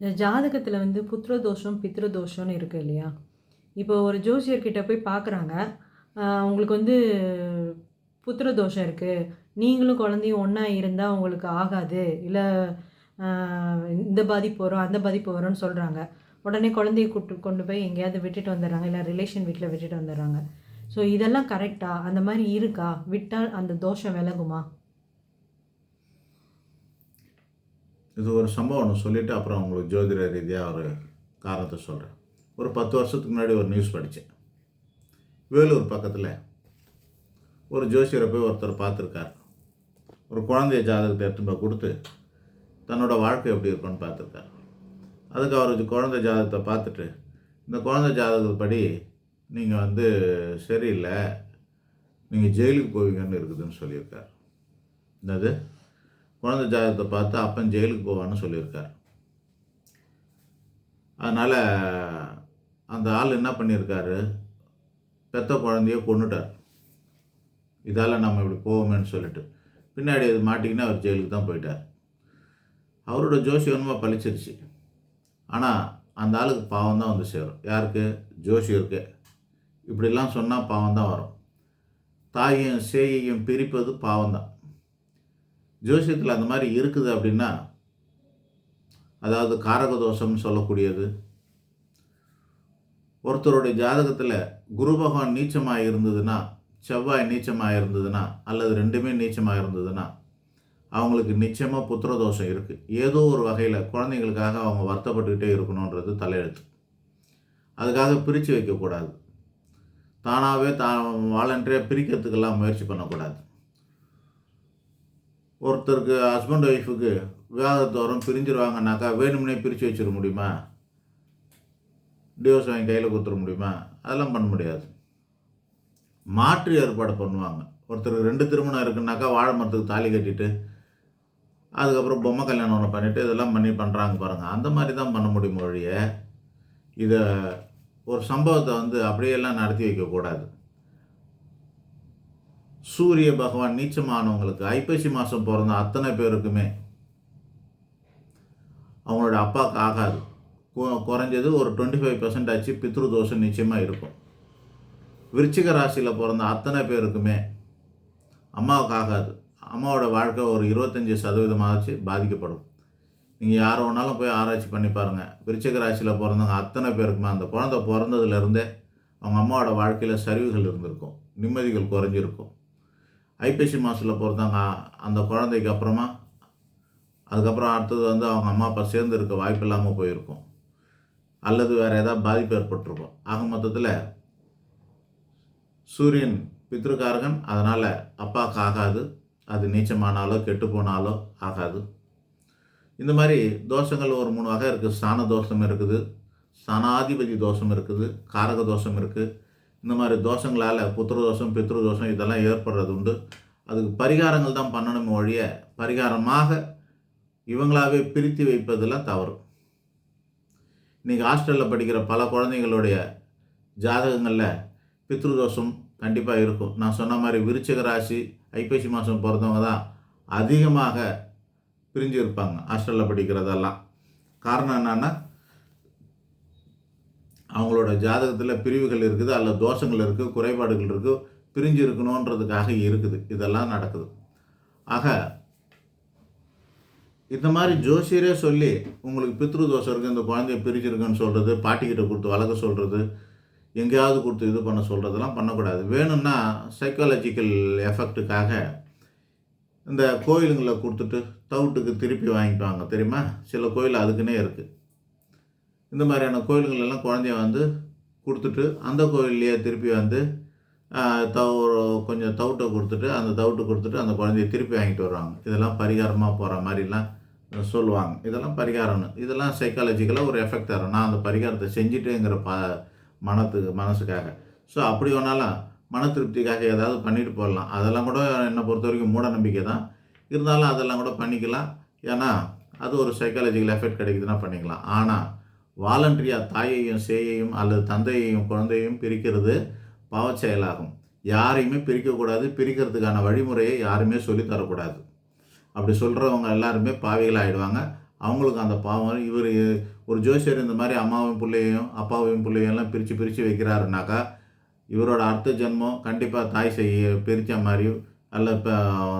இந்த ஜாதகத்தில் வந்து புத்திர தோஷம் தோஷம்னு இருக்குது இல்லையா? இப்போ ஒரு ஜோசியர்கிட்ட போய் பார்க்குறாங்க உங்களுக்கு வந்து புத்திர தோஷம் இருக்குது நீங்களும் குழந்தையும் ஒன்றா இருந்தால் உங்களுக்கு ஆகாது. இல்லை இந்த பாதிப்பு வரும் அந்த பாதிப்பு வரும்னு சொல்கிறாங்க உடனே குழந்தைய கூட்டு கொண்டு போய் எங்கேயாவது விட்டுட்டு வந்துடுறாங்க. இல்லை ரிலேஷன் வீட்டில் விட்டுட்டு வந்துடுறாங்க. ஸோ இதெல்லாம் கரெக்டாக அந்த மாதிரி இருக்கா? விட்டால் அந்த தோஷம் விலகுமா? இது ஒரு சம்பவம் ஒன்று சொல்லிவிட்டு அப்புறம் உங்களுக்கு ஜோதிட ரீதியாக ஒரு காரணத்தை சொல்கிறேன் ஒரு பத்து வருஷத்துக்கு முன்னாடி ஒரு நியூஸ் படித்தேன் வேலூர் பக்கத்தில் ஒரு ஜோசியரை போய் ஒருத்தர் பார்த்துருக்கார். ஒரு குழந்தைய ஜாதகத்தை எடுத்துன்னு போய் கொடுத்து தன்னோட வாழ்க்கை எப்படி இருக்கும்னு பார்த்துருக்கார். அதுக்கு அவர் குழந்தை ஜாதகத்தை பார்த்துட்டு இந்த குழந்தை ஜாதகப்படி நீங்கள் வந்து சரியில்லை நீங்கள் ஜெயிலுக்கு போவீங்கன்னு இருக்குதுன்னு சொல்லியிருக்கார். என்னது? குழந்தை ஜாதகத்தை பார்த்து அப்பன் ஜெயிலுக்கு போவான்னு சொல்லியிருக்கார். அதனால் அந்த ஆள் என்ன பண்ணியிருக்காரு? பெத்த குழந்தைய கொண்டுட்டார் இதால் நம்ம இப்படி போவோமேன்னு சொல்லிட்டு. பின்னாடி அது மாட்டிங்கன்னா அவர் ஜெயிலுக்கு தான் போயிட்டார். அவரோட ஜோசியமாக பழிச்சிருச்சு. ஆனால் அந்த ஆளுக்கு பாவம் தான் வந்து சேரும். யாருக்கு? ஜோசியருக்கு. இப்படிலாம் சொன்னால் பாவம் தான் வரும். தாயையும் சேயையும் பிரிப்பது பாவம் தான். ஜோசியத்தில் அந்த மாதிரி இருக்குது அப்படின்னா அதாவது காரக தோஷம்னு சொல்லக்கூடியது. ஒருத்தருடைய ஜாதகத்தில் குரு பகவான் நீச்சமாக இருந்ததுன்னா செவ்வாய் நீச்சமாக இருந்ததுன்னா அல்லது ரெண்டுமே நீச்சமாக இருந்ததுன்னா அவங்களுக்கு நிச்சயமாக புத்திர தோஷம் இருக்குது ஏதோ ஒரு வகையில் குழந்தைங்களுக்காக அவங்க வருத்தப்பட்டுக்கிட்டே இருக்கணுன்றது தலையெழுத்து. அதுக்காக பிரித்து வைக்கக்கூடாது. தானாகவே தா வாலண்டியாக பிரிக்கிறதுக்கெல்லாம் முயற்சி பண்ணக்கூடாது. ஒருத்தருக்கு ஹஸ்பண்ட் ஒய்ஃபுக்கு விவாதத்து பிரிஞ்சிருவாங்கனாக்கா வேணும்னே பிரித்து வச்சிட முடியுமா? டிவோர்ஸ் வாங்கி கையில் கொடுத்துட முடியுமா? அதெல்லாம் பண்ண முடியாது. மாற்று ஏற்பாடு பண்ணுவாங்க. ஒருத்தருக்கு ரெண்டு திருமணம் இருக்குனாக்கா வாழை மரத்துக்கு தாலி கட்டிட்டு அதுக்கப்புறம் பொம்மை கல்யாணம் ஒன்று பண்ணிவிட்டு இதெல்லாம் பண்ணி பண்ணுறாங்க பாருங்கள் அந்த மாதிரி தான் பண்ண முடியும் ஒழிய இதை ஒரு சம்பவத்தை வந்து அப்படியெல்லாம் நடத்தி வைக்கக்கூடாது. சூரிய பகவான் நீச்சமானவங்களுக்கு ஐப்பசி மாதம் பிறந்த அத்தனை பேருக்குமே அவங்களோட அப்பாவுக்கு ஆகாது. குறைஞ்சது ஒரு டுவெண்ட்டி ஃபைவ் பர்சன்ட் ஆச்சு பித்ரு தோஷம் நிச்சயமாக இருக்கும். விருச்சிக ராசியில் பிறந்த அத்தனை பேருக்குமே அம்மாவுக்கு ஆகாது. அம்மாவோட வாழ்க்கை ஒரு இருபத்தஞ்சி சதவீதமாகச்சு பாதிக்கப்படும். நீங்கள் யார் வேணாலும் போய் ஆராய்ச்சி பண்ணி பாருங்கள் விருச்சிக ராசியில் பிறந்தவங்க அத்தனை பேருக்குமே அந்த குழந்தை பிறந்ததுலேருந்தே அவங்க அம்மாவோட வாழ்க்கையில் சரிவுகள் இருந்திருக்கும். நிம்மதிகள் குறைஞ்சிருக்கும். ஐப்பசி மாதத்தில் பிறந்தாங்க அந்த குழந்தைக்கு அப்புறமா அதுக்கப்புறம் அடுத்தது வந்து அவங்க அம்மா அப்பா சேர்ந்து இருக்க வாய்ப்பு இல்லாமல் போயிருக்கும். அல்லது வேறு ஏதாவது பாதிப்பு ஏற்பட்டிருக்கும். ஆக மொத்தத்தில் சூரியன் பித்திருக்காரகன் அதனால் அப்பாவுக்கு ஆகாது. அது நீச்சமானாலோ கெட்டு போனாலோ ஆகாது. இந்த மாதிரி தோஷங்கள் ஒரு மூணு வகை இருக்குது ஸ்தான தோஷம் இருக்குது ஸ்தானாதிபதி தோஷம் இருக்குது காரக தோஷம் இருக்குது இந்த மாதிரி தோஷங்களால் புத்திரதோஷம் தோஷம் பித்ரு தோஷம் இதெல்லாம் ஏற்படுறது உண்டு. அதுக்கு பரிகாரங்கள் தான் பண்ணணுமே ஒழிய பரிகாரமாக இவங்களாவே பிரித்து வைப்பதெல்லாம் தவறு. இன்றைக்கி ஹாஸ்டலில் படிக்கிற பல குழந்தைங்களுடைய ஜாதகங்களில் பித்ரு தோஷம் கண்டிப்பாக இருக்கும். நான் சொன்ன மாதிரி விருச்சிக ராசி ஐப்பசி மாதம் பிறந்தவங்க தான் அதிகமாக பிரிஞ்சு இருப்பாங்க ஹாஸ்டலில் படிக்கிறதெல்லாம். காரணம் என்னென்னா அவங்களோட ஜாதகத்தில் பிரிவுகள் இருக்குது அல்ல தோஷங்கள் இருக்குது குறைபாடுகள் இருக்குது பிரிஞ்சு இருக்கணுன்றதுக்காக இருக்குது. இதெல்லாம் நடக்குது. ஆக இந்த மாதிரி ஜோசியரே சொல்லி உங்களுக்கு பித்ரு தோஷம் இருக்குது இந்த குழந்தைய பிரிச்சிருக்குன்னு சொல்கிறது பாட்டிக்கிட்ட கொடுத்து வளர்க்க சொல்கிறது எங்கேயாவது கொடுத்து இது பண்ண சொல்கிறதெல்லாம் பண்ணக்கூடாது. வேணும்னா சைக்காலஜிக்கல் எஃபெக்ட்டுக்காக இந்த கோயிலுங்களை கொடுத்துட்டு தவிட்டுக்கு திருப்பி வாங்கிப்பாங்க தெரியுமா? சில கோயில் அதுக்குன்னே இருக்குது இந்த மாதிரியான கோயில்கள் எல்லாம் குழந்தைய வந்து கொடுத்துட்டு அந்த கோயில்லையே திருப்பி வந்து தவ கொஞ்சம் தவிட்டை கொடுத்துட்டு அந்த தவிட்டு கொடுத்துட்டு அந்த குழந்தைய திருப்பி வாங்கிட்டு வருவாங்க. இதெல்லாம் பரிகாரமாக போகிற மாதிரிலாம் சொல்லுவாங்க. இதெல்லாம் பரிகாரம்னு. இதெல்லாம் சைக்காலஜிக்கலாக ஒரு எஃபெக்ட் தரும். நான் அந்த பரிகாரத்தை செஞ்சுட்டுங்கிற ப மனத்துக்கு மனசுக்காக. ஸோ அப்படி வேணாலும் மன திருப்திக்காக ஏதாவது பண்ணிட்டு போடலாம் அதெல்லாம் கூட என்னை பொறுத்த வரைக்கும் மூட நம்பிக்கை தான். இருந்தாலும் அதெல்லாம் கூட பண்ணிக்கலாம். ஏன்னா அது ஒரு சைக்காலஜிக்கல் எஃபெக்ட் கிடைக்குதுன்னா பண்ணிக்கலாம். ஆனால் வாலண்டரியா தாயையும் சேயையும் அல்லது தந்தையையும் குழந்தையையும் பிரிக்கிறது பாவச்செயலாகும். யாரையுமே பிரிக்கக்கூடாது. பிரிக்கிறதுக்கான வழிமுறையை யாருமே சொல்லித் தரக்கூடாது அப்படி சொல்கிறவங்க எல்லாருமே பாவிகள் ஆகிடுவாங்க அவங்களுக்கு அந்த பாவம் இவர் ஒரு ஜோசியர் இந்த மாதிரி அம்மாவையும் பிள்ளையையும் அப்பாவையும் பிள்ளையும் எல்லாம் பிரித்து பிரித்து வைக்கிறாருனாக்கா இவரோட அர்த்த ஜென்மம் கண்டிப்பாக தாய் செய்ய பிரித்த மாதிரியும் அல்ல இப்போ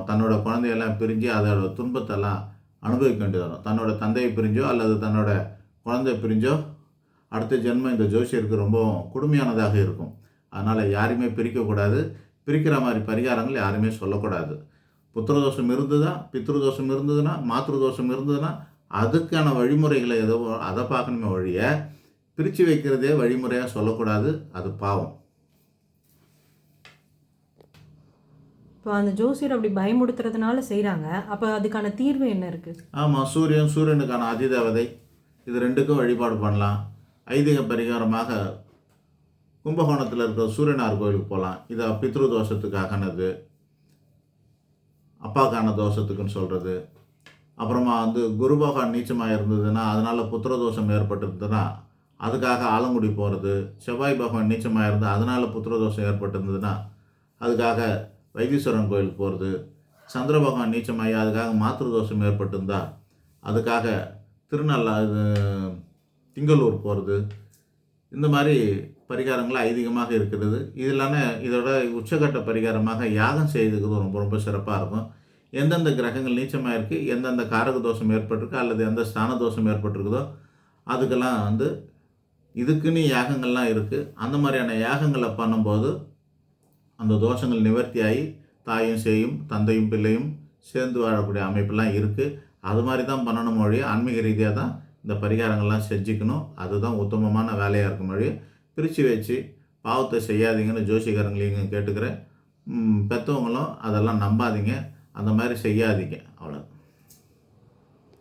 தன்னோட குழந்தையெல்லாம் பிரிஞ்சு அதோட துன்பத்தெல்லாம் அனுபவிக்க வேண்டியது வரும். தன்னோட தந்தையை பிரிஞ்சோ அல்லது தன்னோட குழந்தை பிரிஞ்சோ அடுத்த ஜென்மம் இந்த ஜோசியருக்கு ரொம்ப கொடுமையானதாக இருக்கும். அதனால் யாரையுமே பிரிக்கக்கூடாது பிரிக்கிற மாதிரி பரிகாரங்கள் யாருமே சொல்லக்கூடாது. புத்திரதோஷம் இருந்ததுன்னா பித்ருதோஷம் இருந்ததுன்னா மாத்ருதோஷம் இருந்ததுன்னா அதுக்கான வழிமுறைகளை ஏதோ அதை பார்க்கணுமே வழிய பிரித்து வைக்கிறதே வழிமுறையாக சொல்லக்கூடாது. அது பாவம். இப்போ அந்த ஜோசியர் அப்படி பயமுடுத்துறதுனால செய்கிறாங்க அப்போ அதுக்கான தீர்வு என்ன இருக்குது ஆமாம் சூரியன் சூரியனுக்கான அதிதேவதை இது ரெண்டுக்கும் வழிபாடு பண்ணலாம். ஐதீக பரிகாரமாக கும்பகோணத்தில் இருக்கிற சூரியனார் கோயிலுக்கு போகலாம் இதை பித்ரு தோஷத்துக்காகனது அப்பாக்கான தோஷத்துக்குன்னு சொல்கிறது அப்புறமா வந்து குருபகவான் நீச்சமாக இருந்ததுன்னா அதனால் புத்திர தோஷம் ஏற்பட்டிருந்ததுன்னா அதுக்காக ஆலங்குடி போகிறது செவ்வாய் பகவான் நீச்சமாக இருந்து அதனால் புத்திர தோஷம் ஏற்பட்டிருந்ததுன்னா அதுக்காக வைத்தீஸ்வரன் கோயிலுக்கு போகிறது சந்திர பகவான் நீச்சமாகி அதுக்காக மாத்திரு தோஷம் ஏற்பட்டிருந்தால் அதுக்காக திருநள்ளா இது திங்களூர் போகிறது இந்த மாதிரி பரிகாரங்கள் ஐதீகமாக இருக்கிறது. இது இல்லாமல் இதோட உச்சகட்ட பரிகாரமாக யாகம் செய்துக்கிறது ரொம்ப ரொம்ப சிறப்பாக இருக்கும். எந்தெந்த கிரகங்கள் நீச்சமாக இருக்குது எந்தெந்த காரக தோஷம் ஏற்பட்டிருக்கு அல்லது எந்த ஸ்தான தோஷம் ஏற்பட்டிருக்குதோ அதுக்கெல்லாம் வந்து இதுக்குன்னு யாகங்கள்லாம் இருக்குது அந்த மாதிரியான யாகங்களை பண்ணும்போது அந்த தோஷங்கள் நிவர்த்தியாகி தாயும் செய்யும் தந்தையும் பிள்ளையும் சேர்ந்து வாழக்கூடிய அமைப்பெல்லாம் இருக்குது அது மாதிரி தான் பண்ணணும் மொழி ஆன்மீக ரீதியாக தான் இந்த பரிகாரங்கள்லாம் செஞ்சுக்கணும். அதுதான் உத்தமமான வேலையாக இருக்கும் மொழி. பிரித்து வச்சு பாவத்தை செய்யாதீங்கன்னு ஜோசிகாரங்களையும் கேட்டுக்கிறேன். பெற்றவங்களும் அதெல்லாம் நம்பாதீங்க. அந்த மாதிரி செய்யாதீங்க.